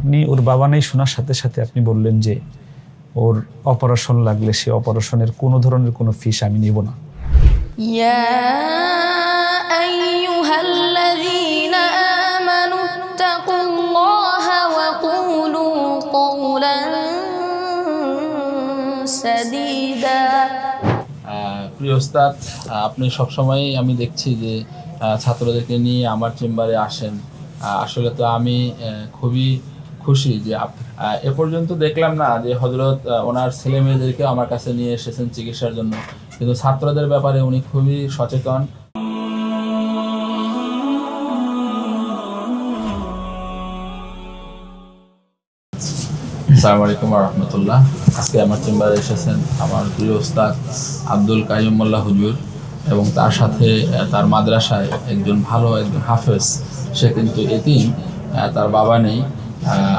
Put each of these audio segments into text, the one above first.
আপনি ওর বাবা নেই শোনার সাথে সাথে আপনি বললেন যে ওর অপারেশন লাগলে সে অপারেশনের কোনো ধরনের কোনো ফিস আমি নেব না। প্রিয় ওস্তাদ আপনি সবসময় আমি দেখছি যে ছাত্রদেরকে নিয়ে আমার চেম্বারে আসেন। আসলে তো আমি খুবই খুশি যে এ পর্যন্ত দেখলাম না যে হজরত ওনার ছেলে মেয়েদেরকে আমার কাছে নিয়ে এসেছেন চিকিৎসার জন্য। কিন্তু ছাত্রদের ব্যাপারে উনি খুবই সচেতন। আসসালামু আলাইকুম রহমতুল্লাহ। আজকে আমার চেম্বারে এসেছেন আমার প্রিয় ওস্তাদ আব্দুল কাইম মোল্লা হুজুর এবং তার সাথে তার মাদ্রাসায় একজন ভালো একজন হাফেজ। সে কিন্তু এতিম তার বাবা নেই।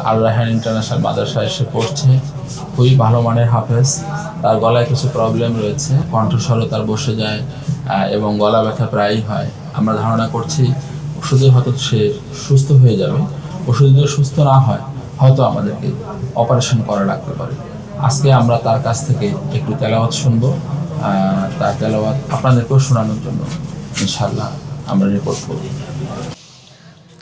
আল রাহান ইন্টারন্যাশনাল মাদ্রাসায় সে পড়ছে। খুবই ভালো মানের হাফেজ। তার গলায় কিছু প্রবলেম রয়েছে। কণ্ঠস্বরও তার বসে যায় এবং গলা ব্যথা প্রায়ই হয়। আমরা ধারণা করছি ওষুধে হয়তো সে সুস্থ হয়ে যাবে। ওষুধ যদি সুস্থ না হয়, হয়তো আমাদেরকে অপারেশন করা লাগতে পারে। আজকে আমরা তার কাছ থেকে একটু তেলাওয়াত শুনব। তার তেলাওয়াত আপনাদেরকেও শোনানোর জন্য ইনশাল্লাহ আমরা রিপোর্ট করব।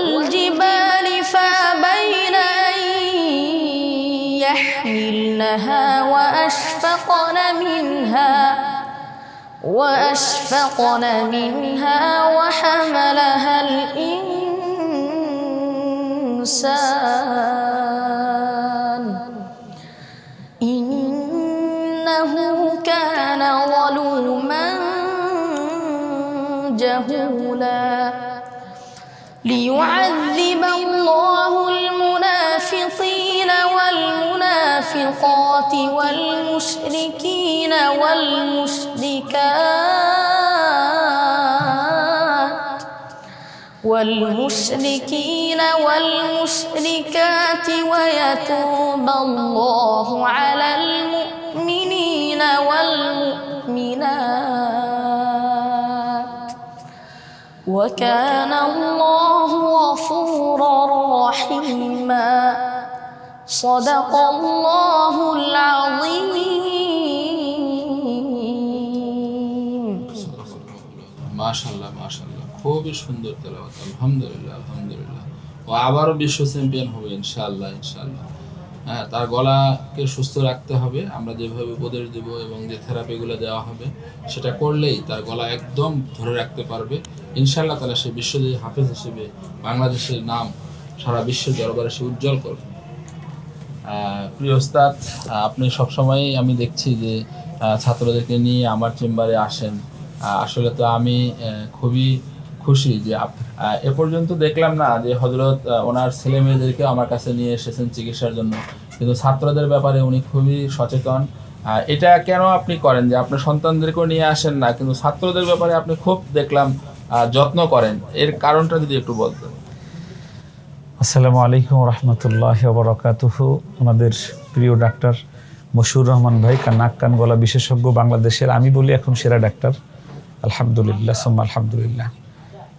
والجبال فأبين أن يحملنها وأشفقن منها وأشفقن منها وحملها الإنسان. ليعذب الله المنافقين والمنافقات والمشركين والمشركات والمشركين والمشركات ويتوب الله على المؤمنين والمؤمنات وكان الله غفورا رحيما صدق الله العظيم মাশাল্লাহ মাশাল্লাহ খুবই সুন্দর তেলাওয়াত আলহামদুলিল্লাহ আলহামদুলিল্লাহ ও আবারও বিশ্ব চ্যাম্পিয়ন হবে ইনশাআল্লাহ ইনশাআল্লাহ হ্যাঁ তার গলাকে সুস্থ রাখতে হবে। আমরা যেভাবে উপদেশ দেব এবং যে থেরাপিগুলো দেওয়া হবে, সেটা করলেই তার গলা একদম ধরে রাখতে পারবে। ইনশাল্লাহ তাহলে সে বিশ্বজয়ী হাফেজ হিসেবে বাংলাদেশের নাম সারা বিশ্বের দরবারে সে উজ্জ্বল করবে। প্রিয় ওস্তাদ আপনি সবসময় আমি দেখছি যে ছাত্রদেরকে নিয়ে আমার চেম্বারে আসেন। আসলে তো আমি খুবই খুশি যে এ পর্যন্ত দেখলাম না যে হজরত ওনার ছেলে মেয়েদেরকে আমার কাছে নিয়ে এসেছেন চিকিৎসার জন্য। কিন্তু ছাত্রদের ব্যাপারে উনি খুবই সচেতন। এটা কেন আপনি করেন যে আপনার সন্তানদেরকেও নিয়ে আসেন না? কিন্তু ছাত্রদের ব্যাপারে আপনি খুব দেখলাম যত্ন করেন। এর কারণটা যদি একটু বলতেন। আসসালামু আলাইকুম রহমতুল্লাহ বরকাতুহু। আমাদের প্রিয় ডাক্তার মশুর রহমান ভাই নাক, কান গলা বিশেষজ্ঞ বাংলাদেশের। আমি বলি এখন সেরা ডাক্তার। আলহামদুলিল্লাহ, সোম্মা আলহামদুলিল্লাহ।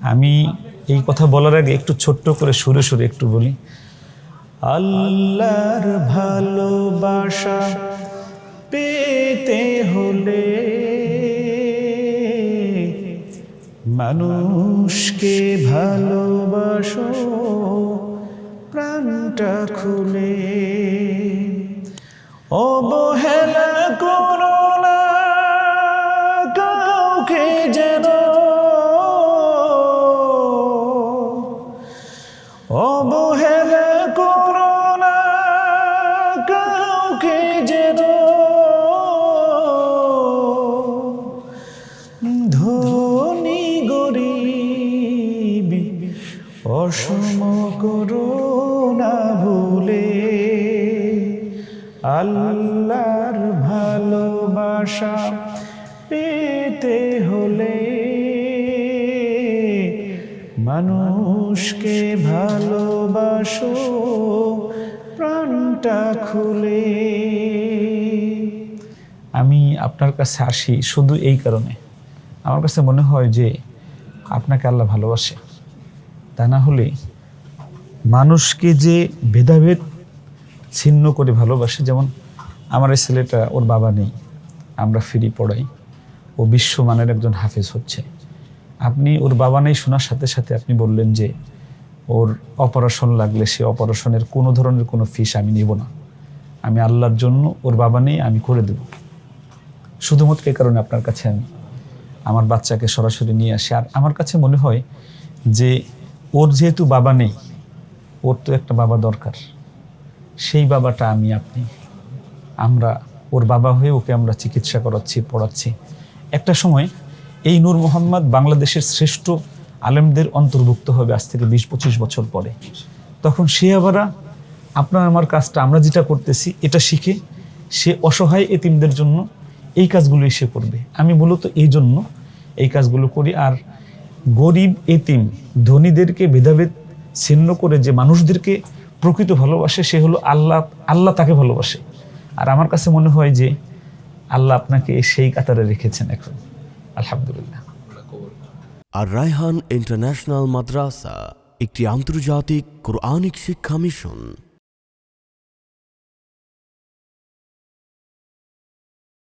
আমি এই কথা বলার আগে একটু ছোট্ট করে সুরে সুরে একটু বলি। আল্লাহর ভালোবাসা পেতে হলে মানুষকে ভালোবাসো, প্রাণটা খুলে। আল্লাহর ভালোবাসা পেতে হলে মানুষকে ভালোবাসো, প্রাণটা খুলে। আমি আপনার কাছে আসি শুধু এই কারণে। আমার কাছে মনে হয় যে আপনাকে আল্লাহ ভালোবাসে। তা না হলে মানুষকে যে ভেদাভেদ ছিন্ন করে ভালোবাসে। যেমন আমার এই ছেলেটা, ওর বাবা নেই, আমরা ফ্রি পড়াই। ও বিশ্বমানের একজন হাফেজ হচ্ছে। আপনি ওর বাবা নেই শোনার সাথে সাথে আপনি বললেন যে, ওর অপারেশন লাগলে সে অপারেশনের কোনো ধরনের কোনো ফিস আমি নেব না। আমি আল্লাহর জন্য ওর বাবা নেই, আমি করে দেব। শুধুমাত্র এই কারণে আপনার কাছে আমি আমার বাচ্চাকে সরাসরি নিয়ে আসি। আর আমার কাছে মনে হয় যে, ওর যেহেতু বাবা নেই, ওর তো একটা বাবা দরকার। সেই বাবাটা আমি, আপনি। আমরা, ওর বাবা হয়ে ওকে আমরা চিকিৎসা করাচ্ছি, পড়াচ্ছি। একটা সময় এই নূর মোহাম্মদ বাংলাদেশের শ্রেষ্ঠ আলেমদের অন্তর্ভুক্ত হবে আজ থেকে বিশ, পঁচিশ বছর পরে। তখন সে আবার, আপনার আমার কাজটা, আমরা যেটা করতেছি, এটা শিখে সে অসহায় এতিমদের জন্য এই কাজগুলোই সে করবে। আমি মূলত এই জন্য এই কাজগুলো করি। আর গরিব এতিম, ধনীদেরকে ভেদাভেদ ছিন্ন করে যে মানুষদেরকে প্রকৃত ভালোবাসে, সে হলো আল্লাহ আল্লাহ তাকে ভালোবাসে। আর আমার কাছে মনে হয় যে আল্লাহ আপনাকে সেই কাতারে রেখেছেন এখন। আলহামদুলিল্লাহ। আর রায়হান ইন্টারন্যাশনাল মাদ্রাসা, একটি আন্তর্জাতিক কোরআনিক শিক্ষা মিশন।